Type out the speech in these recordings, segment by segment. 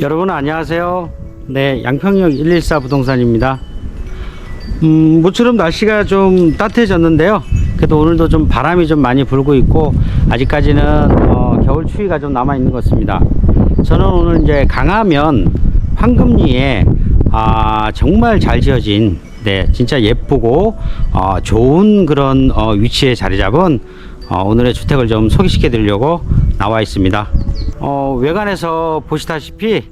여러분 안녕하세요. 네, 양평역 114 부동산입니다. 음, 모처럼 날씨가 좀 따뜻해졌는데요. 그래도 오늘도 좀 바람이 좀 많이 불고 있고 아직까지는 어, 겨울 추위가 좀 남아 있는 것 같습니다. 저는 오늘 이제 강화면 황금리에 아, 정말 잘 지어진 네, 진짜 예쁘고 어, 좋은 그런 어, 위치에 자리 잡은 어, 오늘의 주택을 좀 소개시켜 드리려고 나와 있습니다. 어, 외관에서 보시다시피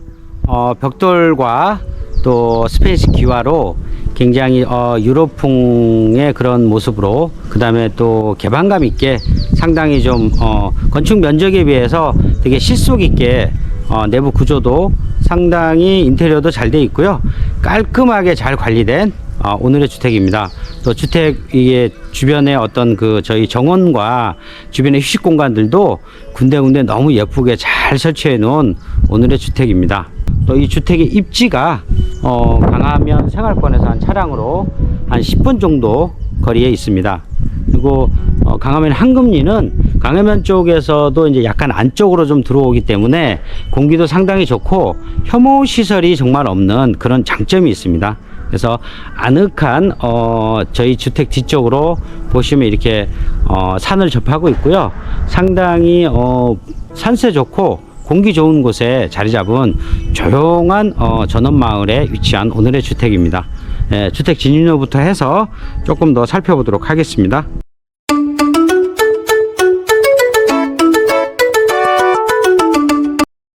어, 벽돌과 또 스페이스 기와로 굉장히 어, 유럽풍의 그런 모습으로 그 다음에 또 개방감 있게 상당히 좀 어, 건축 면적에 비해서 되게 실속 있게 어, 내부 구조도 상당히 인테리어도 잘 돼 있고요 깔끔하게 잘 관리된 어, 오늘의 주택입니다. 또 주택 이게 주변에 어떤 그 저희 정원과 주변의 휴식 공간들도 군데군데 너무 예쁘게 잘 설치해 놓은 오늘의 주택입니다. 또 이 주택의 입지가 어, 강화면 생활권에서 한 차량으로 한 10분 정도 거리에 있습니다. 그리고 어, 강화면 한금리는 강화면 쪽에서도 이제 약간 안쪽으로 좀 들어오기 때문에 공기도 상당히 좋고 혐오 시설이 정말 없는 그런 장점이 있습니다. 그래서 아늑한 어, 저희 주택 뒤쪽으로 보시면 이렇게 어, 산을 접하고 있고요. 상당히 어, 산세 좋고 공기 좋은 곳에 자리 잡은 조용한 어, 전원 마을에 위치한 오늘의 주택입니다. 예, 주택 진입로부터 해서 조금 더 살펴보도록 하겠습니다.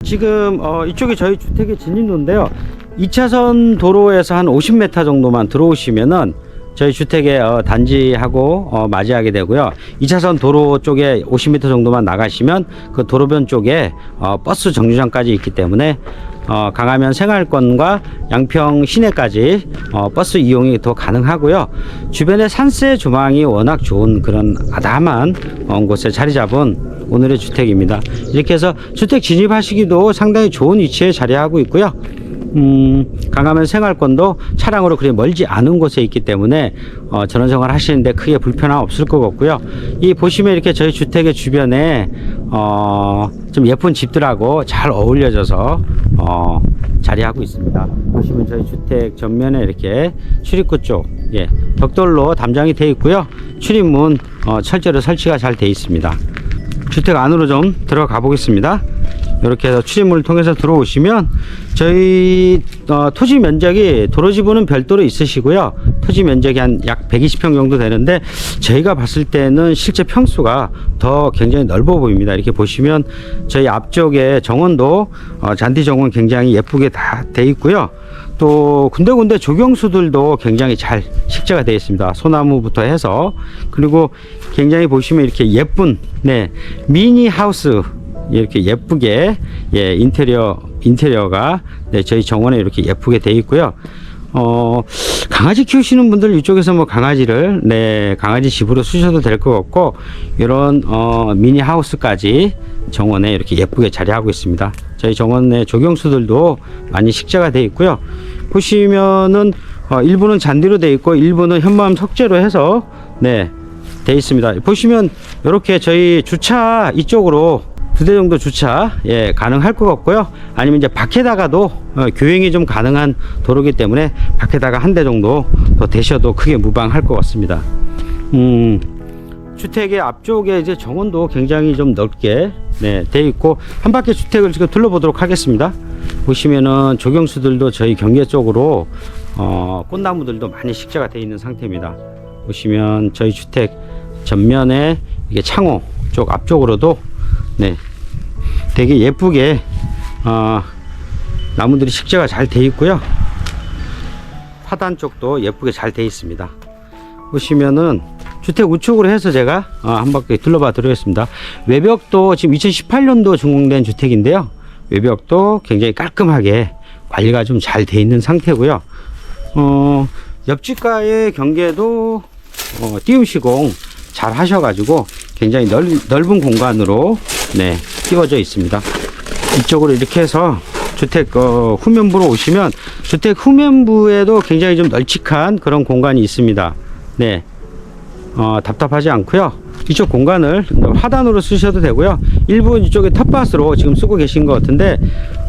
지금 어, 이쪽이 저희 주택의 진입로인데요. 2차선 도로에서 한 50m 정도만 들어오시면은 저희 주택의 어, 단지하고 어, 맞이하게 되고요. 2차선 도로 쪽에 50m 정도만 나가시면 그 도로변 쪽에 어, 버스 정류장까지 있기 때문에 어, 강화면 생활권과 양평 시내까지 어, 버스 이용이 더 가능하고요. 주변에 산세 조망이 워낙 좋은 그런 아담한 어, 곳에 자리 잡은 오늘의 주택입니다. 이렇게 해서 주택 진입하시기도 상당히 좋은 위치에 자리하고 있고요. 음, 강화면 생활권도 차량으로 그리 멀지 않은 곳에 있기 때문에 어, 전원생활 하시는데 크게 불편함 없을 것 같고요. 이 보시면 이렇게 저희 주택의 주변에 어, 좀 예쁜 집들하고 잘 어울려져서 어, 자리하고 있습니다. 보시면 저희 주택 전면에 이렇게 출입구 쪽 예, 벽돌로 담장이 되어 있고요. 출입문 어, 철제로 설치가 잘 되어 있습니다. 주택 안으로 좀 들어가 보겠습니다. 이렇게 해서 출입문을 통해서 들어오시면 저희 어, 토지 면적이 도로지구는 별도로 있으시고요. 토지 면적이 한 약 120평 정도 되는데 저희가 봤을 때는 실제 평수가 더 굉장히 넓어 보입니다. 이렇게 보시면 저희 앞쪽에 정원도 어, 잔디 정원 굉장히 예쁘게 다 돼 있고요. 또 군데군데 조경수들도 굉장히 잘 식재가 되어 있습니다. 소나무부터 해서 그리고 굉장히 보시면 이렇게 예쁜 네 미니 하우스 이렇게 예쁘게 예 인테리어 인테리어가 네 저희 정원에 이렇게 예쁘게 돼 있고요. 어 강아지 키우시는 분들 이쪽에서 뭐 강아지를 네 강아지 집으로 쓰셔도 될 것 같고 이런 어 미니 하우스까지 정원에 이렇게 예쁘게 자리하고 있습니다. 저희 정원의 조경수들도 많이 식재가 돼 있고요. 보시면은 어, 일부는 잔디로 돼 있고 일부는 현무암 석재로 해서 네 돼 있습니다. 보시면 이렇게 저희 주차 이쪽으로 두 대 정도 주차 예 가능할 것 같고요. 아니면 이제 밖에다가도 어, 교행이 좀 가능한 도로기 때문에 밖에다가 한 대 정도 더 대셔도 크게 무방할 것 같습니다. 음. 주택의 앞쪽에 이제 정원도 굉장히 좀 넓게 네, 돼 있고 한 바퀴 주택을 지금 둘러보도록 하겠습니다. 보시면은 조경수들도 저희 경계 쪽으로 어, 꽃나무들도 많이 식재가 되어 있는 상태입니다. 보시면 저희 주택 전면에 이게 창호 쪽 앞쪽으로도 네 되게 예쁘게 어, 나무들이 식재가 잘 돼 있고요. 파단 쪽도 예쁘게 잘 돼 있습니다. 보시면은 주택 우측으로 해서 제가 어, 한 바퀴 둘러봐 드리겠습니다. 외벽도 지금 2018년도 준공된 주택인데요. 외벽도 굉장히 깔끔하게 관리가 좀 잘 돼 있는 상태고요. 어, 옆집과의 경계도 어, 띄움 시공 잘 하셔가지고 굉장히 넓, 넓은 공간으로 네 띄워져 있습니다. 이쪽으로 이렇게 해서 주택 어, 후면부로 오시면 주택 후면부에도 굉장히 좀 널찍한 그런 공간이 있습니다. 네, 어, 답답하지 않고요. 이쪽 공간을 화단으로 쓰셔도 되고요. 일부 이쪽에 텃밭으로 지금 쓰고 계신 것 같은데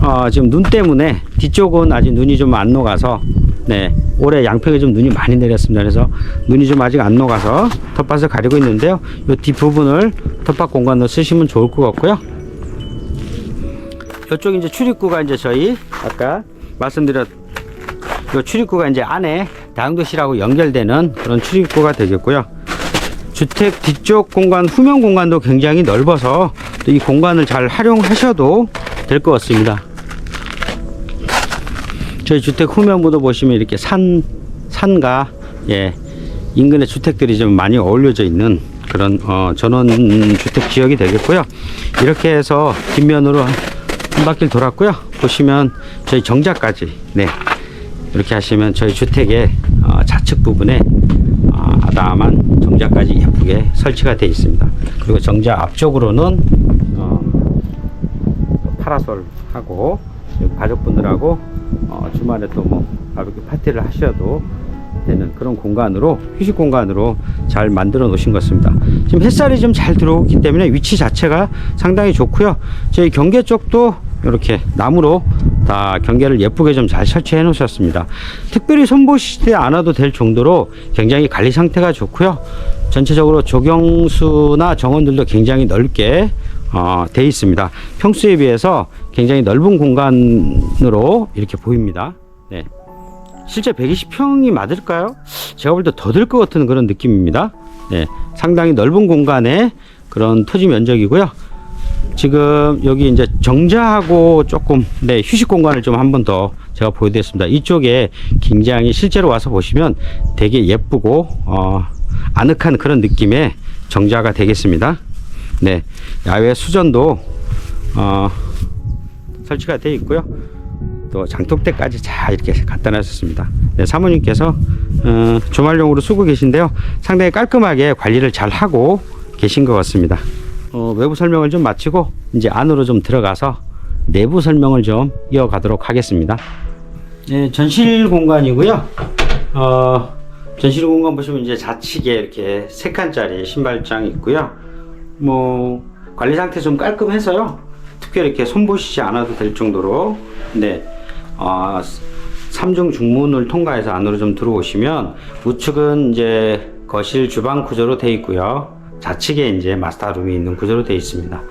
어, 지금 눈 때문에 뒤쪽은 아직 눈이 좀 안 녹아서 네 올해 양평에 좀 눈이 많이 내렸습니다. 그래서 눈이 좀 아직 안 녹아서 텃밭을 가리고 있는데요. 이 뒷부분을 텃밭 공간으로 쓰시면 좋을 것 같고요. 이쪽 이제 출입구가 이제 저희 아까 말씀드렸 이 출입구가 이제 안에 다용도실하고 연결되는 그런 출입구가 되겠고요. 주택 뒤쪽 공간, 후면 공간도 굉장히 넓어서 또이 공간을 잘 활용하셔도 될 것 같습니다. 저희 주택 후면부도 보시면 이렇게 산, 산과 예, 인근의 주택들이 좀 많이 어울려져 있는 그런 어, 전원 주택 지역이 되겠고요. 이렇게 해서 뒷면으로 한, 한 바퀴를 돌았고요. 보시면 저희 정자까지 네 이렇게 하시면 저희 주택의 어, 좌측 부분에 어, 아담한 정자까지 예쁘게 설치가 되어 있습니다. 그리고 정자 앞쪽으로는 어, 파라솔 하고 가족분들하고 어, 주말에 또 뭐 바비큐 파티를 하셔도 되는 그런 공간으로 휴식 공간으로 잘 만들어 놓으신 것 같습니다. 지금 햇살이 좀 잘 들어오기 때문에 위치 자체가 상당히 좋고요. 저희 경계 쪽도 이렇게 나무로 다 경계를 예쁘게 좀 잘 설치해 놓으셨습니다. 특별히 손보시지 않아도 될 정도로 굉장히 관리 상태가 좋고요. 전체적으로 조경수나 정원들도 굉장히 넓게 어, 돼 있습니다. 평수에 비해서 굉장히 넓은 공간으로 이렇게 보입니다. 네. 실제 120평이 맞을까요? 제가 볼 때 더 될 것 같은 그런 느낌입니다. 네. 상당히 넓은 공간의 그런 토지 면적이고요. 지금 여기 이제 정자하고 조금 네 휴식 공간을 좀 한 번 더 제가 보여드렸습니다. 이쪽에 굉장히 실제로 와서 보시면 되게 예쁘고 어, 아늑한 그런 느낌의 정자가 되겠습니다. 네 야외 수전도 어, 설치가 되어 있고요. 또 장독대까지 잘 이렇게 갖다 놨습니다. 네, 사모님께서 어, 주말용으로 쓰고 계신데요. 상당히 깔끔하게 관리를 잘 하고 계신 것 같습니다. 어, 외부 설명을 좀 마치고 이제 안으로 좀 들어가서 내부 설명을 좀 이어가도록 하겠습니다. 네, 전실 공간이고요. 어, 전실 공간 보시면 이제 좌측에 이렇게 세 칸짜리 신발장이 있고요. 뭐 관리 상태 좀 깔끔해서요. 특별히 이렇게 손보시지 않아도 될 정도로 네. 어, 삼중 중문을 통과해서 안으로 좀 들어오시면 우측은 이제 거실 주방 구조로 되어 있고요. 좌측에 이제 마스터룸이 있는 구조로 되어 있습니다.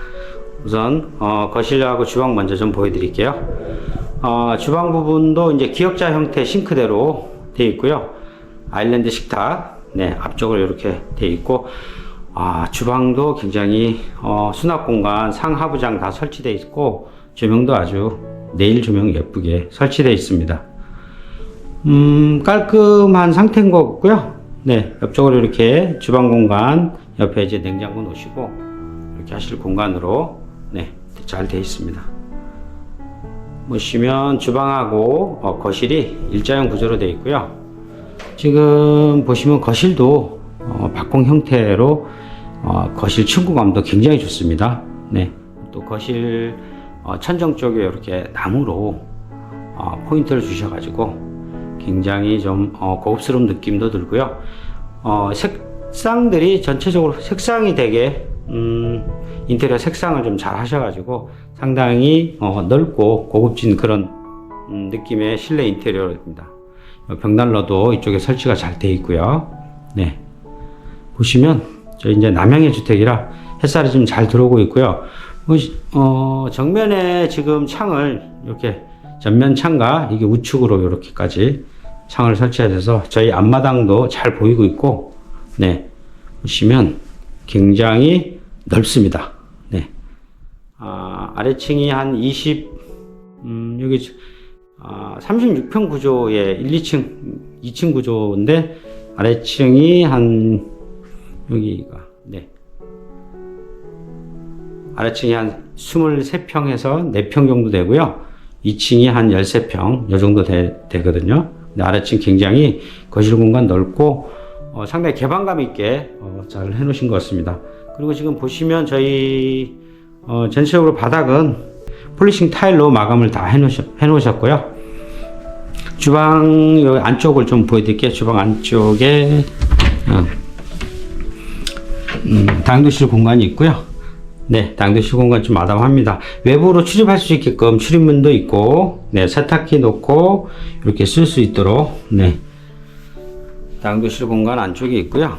우선 어, 거실하고 주방 먼저 좀 보여드릴게요. 어, 주방 부분도 이제 기역자 형태 싱크대로 되어 있고요. 아일랜드 식탁 네 앞쪽으로 이렇게 되어 있고 아 주방도 굉장히 어, 수납 공간 상하부장 다 설치되어 있고 조명도 아주 내일 조명 예쁘게 설치되어 있습니다. 음, 깔끔한 상태인 것 같고요. 네, 옆쪽으로 이렇게 주방 공간, 옆에 이제 냉장고 놓으시고, 이렇게 하실 공간으로, 네, 잘 되어 있습니다. 보시면 주방하고 어, 거실이 일자형 구조로 되어 있고요. 지금 보시면 거실도 어, 박공 형태로 어, 거실 층고감도 굉장히 좋습니다. 네, 또 거실 어, 천정 쪽에 이렇게 나무로 어, 포인트를 주셔가지고 굉장히 좀 어, 고급스러운 느낌도 들고요. 어, 색 상들이 전체적으로 색상이 되게 음, 인테리어 색상을 좀 잘 하셔가지고 상당히 어, 넓고 고급진 그런 음, 느낌의 실내 인테리어입니다. 벽난로도 이쪽에 설치가 잘 되어 있고요. 네, 보시면 저희 이제 남향의 주택이라 햇살이 좀 잘 들어오고 있고요. 어, 정면에 지금 창을 이렇게 전면 창과 이게 우측으로 이렇게까지 창을 설치해서 저희 앞마당도 잘 보이고 있고, 네 보시면 굉장히 넓습니다. 네, 아, 아래층이 한 20, 음, 여기 아, 36평 구조의 1, 2층, 2층 구조인데 아래층이 한 여기가 네. 아래층이 한 23평에서 4평 정도 되고요. 2층이 한 13평, 요 정도 되, 되거든요. 근데 아래층 굉장히 거실 공간 넓고, 어, 상당히 개방감 있게 어, 잘 해놓으신 것 같습니다. 그리고 지금 보시면 저희, 어, 전체적으로 바닥은 폴리싱 타일로 마감을 다 해놓으셨, 해놓으셨 고요. 주방 여기 안쪽을 좀 보여드릴게요. 주방 안쪽에, 어, 음, 당도실 공간이 있고요. 네, 당도실 공간 좀 마담합니다. 외부로 출입할 수 있게끔 출입문도 있고, 네, 세탁기 놓고 이렇게 쓸 수 있도록, 네, 당도실 공간 안쪽에 있고요.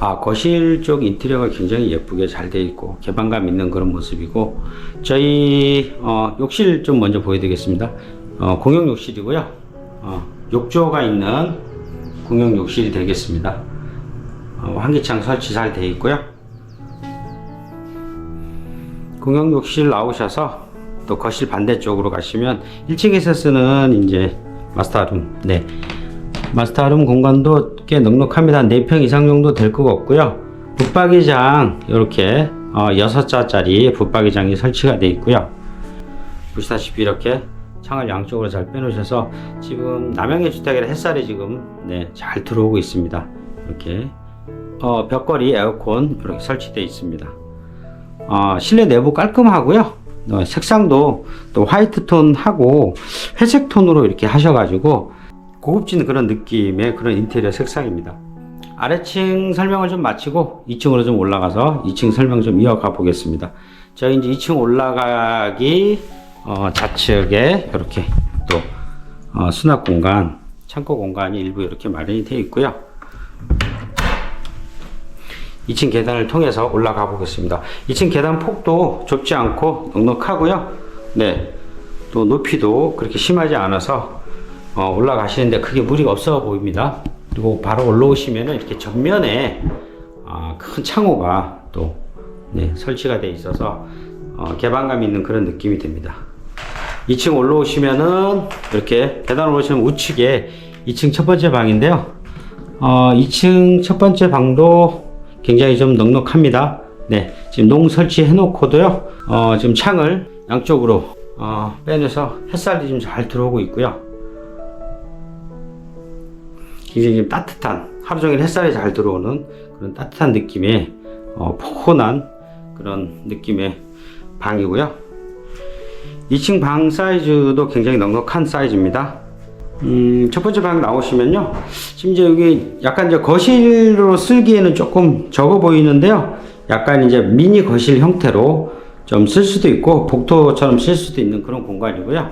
아, 거실 쪽 인테리어가 굉장히 예쁘게 잘 되어 있고 개방감 있는 그런 모습이고 저희 어, 욕실 좀 먼저 보여드리겠습니다. 어, 공용 욕실이고요. 어, 욕조가 있는 공용 욕실이 되겠습니다. 어, 환기창 설치 잘 되어 있고요. 공용 욕실 나오셔서 또 거실 반대쪽으로 가시면 1층에서 쓰는 이제 마스터룸, 네. 마스터룸 공간도 꽤 넉넉합니다. 4평 이상 정도 될 것 같고요. 붙박이장 이렇게 어, 6자짜리 붙박이장이 설치가 되어 있고요. 보시다시피 이렇게 창을 양쪽으로 잘 빼놓으셔서 지금 남양의 주택에 햇살이 지금 네, 잘 들어오고 있습니다. 이렇게 어, 벽걸이 에어컨 이렇게 설치되어 있습니다. 어, 실내 내부 깔끔하고요. 어, 색상도 또 화이트 톤하고 회색 톤으로 이렇게 하셔가지고 고급진 그런 느낌의 그런 인테리어 색상입니다. 아래층 설명을 좀 마치고 2층으로 좀 올라가서 2층 설명 좀 이어가 보겠습니다. 저희 이제 2층 올라가기 어, 좌측에 이렇게 또 어, 수납 공간, 창고 공간이 일부 이렇게 마련이 되어 있고요. 2층 계단을 통해서 올라가 보겠습니다. 2층 계단 폭도 좁지 않고 넉넉하고요. 네. 또 높이도 그렇게 심하지 않아서 어, 올라가시는데 크게 무리가 없어 보입니다. 그리고 바로 올라오시면은 이렇게 전면에 아, 큰 창호가 또 네, 설치가 되어 있어서 어, 개방감 있는 그런 느낌이 듭니다. 2층 올라오시면은 이렇게 계단 올라오시면 우측에 2층 첫 번째 방인데요. 어, 2층 첫 번째 방도 굉장히 좀 넉넉합니다. 네, 지금 농 설치해 놓고도요. 어, 지금 창을 양쪽으로 어, 빼내서 햇살이 좀 잘 들어오고 있고요. 굉장히 좀 따뜻한 하루 종일 햇살이 잘 들어오는 그런 따뜻한 느낌의 어, 포근한 그런 느낌의 방이고요. 2층 방 사이즈도 굉장히 넉넉한 사이즈입니다. 음, 첫 번째 방 나오시면요. 이제 여기 약간 이제 거실로 쓰기에는 조금 적어 보이는데요. 약간 이제 미니 거실 형태로 좀 쓸 수도 있고 복도처럼 쓸 수도 있는 그런 공간이고요.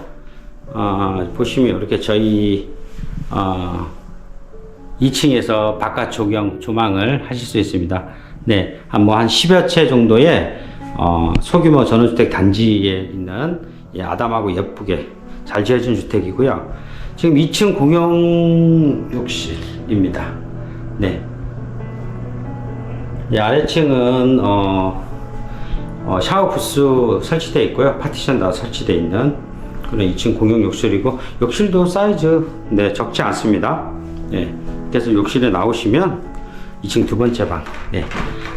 아, 보시면 이렇게 저희 아, 2층에서 바깥 조경 조망을 하실 수 있습니다. 네, 한 뭐 한 10여 채 정도의 어, 소규모 전원주택 단지에 있는 예, 아담하고 예쁘게 잘 지어진 주택이고요. 지금 2층 공용 욕실입니다. 네. 이 아래층은 어, 어, 샤워 부스 설치되어 있고요. 파티션 다 설치되어 있는 그런 2층 공용 욕실이고 욕실도 사이즈 네 적지 않습니다. 네. 그래서 욕실에 나오시면 2층 두 번째 방. 네.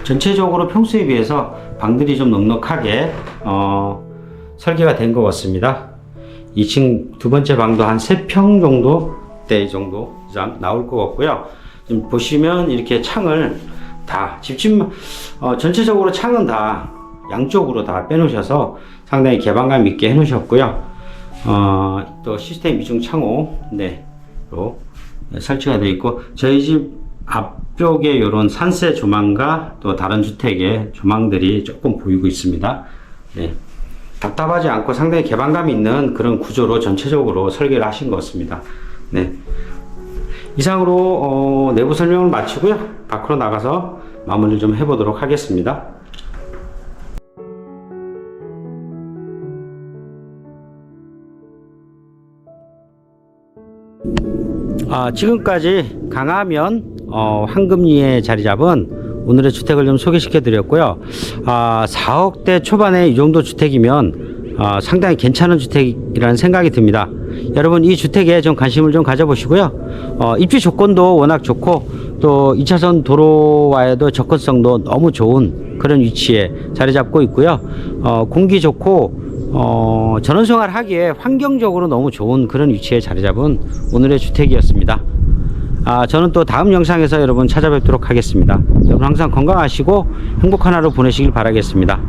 전체적으로 평소에 비해서 방들이 좀 넉넉하게 어, 설계가 된 것 같습니다. 2층 두 번째 방도 한 3평 정도 대 정도 나올 것 같고요. 지금 보시면 이렇게 창을 다 집집 어, 전체적으로 창은 다 양쪽으로 다 빼놓으셔서 상당히 개방감 있게 해놓으셨고요. 어, 또 시스템 이중 창호 네로 설치가 되어 있고 저희 집 앞쪽에 이런 산세 조망과 또 다른 주택의 조망들이 조금 보이고 있습니다. 네. 답답하지 않고 상당히 개방감 있는 그런 구조로 전체적으로 설계를 하신 것 같습니다. 네. 이상으로 어, 내부 설명을 마치고요. 밖으로 나가서 마무리를 좀 해보도록 하겠습니다. 아, 지금까지 강하면 어, 황금리에 자리 잡은 오늘의 주택을 좀 소개시켜 드렸고요. 아, 4억대 초반에 이 정도 주택이면 아, 상당히 괜찮은 주택이라는 생각이 듭니다. 여러분 이 주택에 좀 관심을 좀 가져보시고요. 어, 입지 조건도 워낙 좋고 또 2차선 도로와에도 접근성도 너무 좋은 그런 위치에 자리 잡고 있고요. 어, 공기 좋고 어, 전원생활 하기에 환경적으로 너무 좋은 그런 위치에 자리 잡은 오늘의 주택이었습니다. 아, 저는 또 다음 영상에서 여러분 찾아뵙도록 하겠습니다. 여러분 항상 건강하시고 행복한 하루 보내시길 바라겠습니다.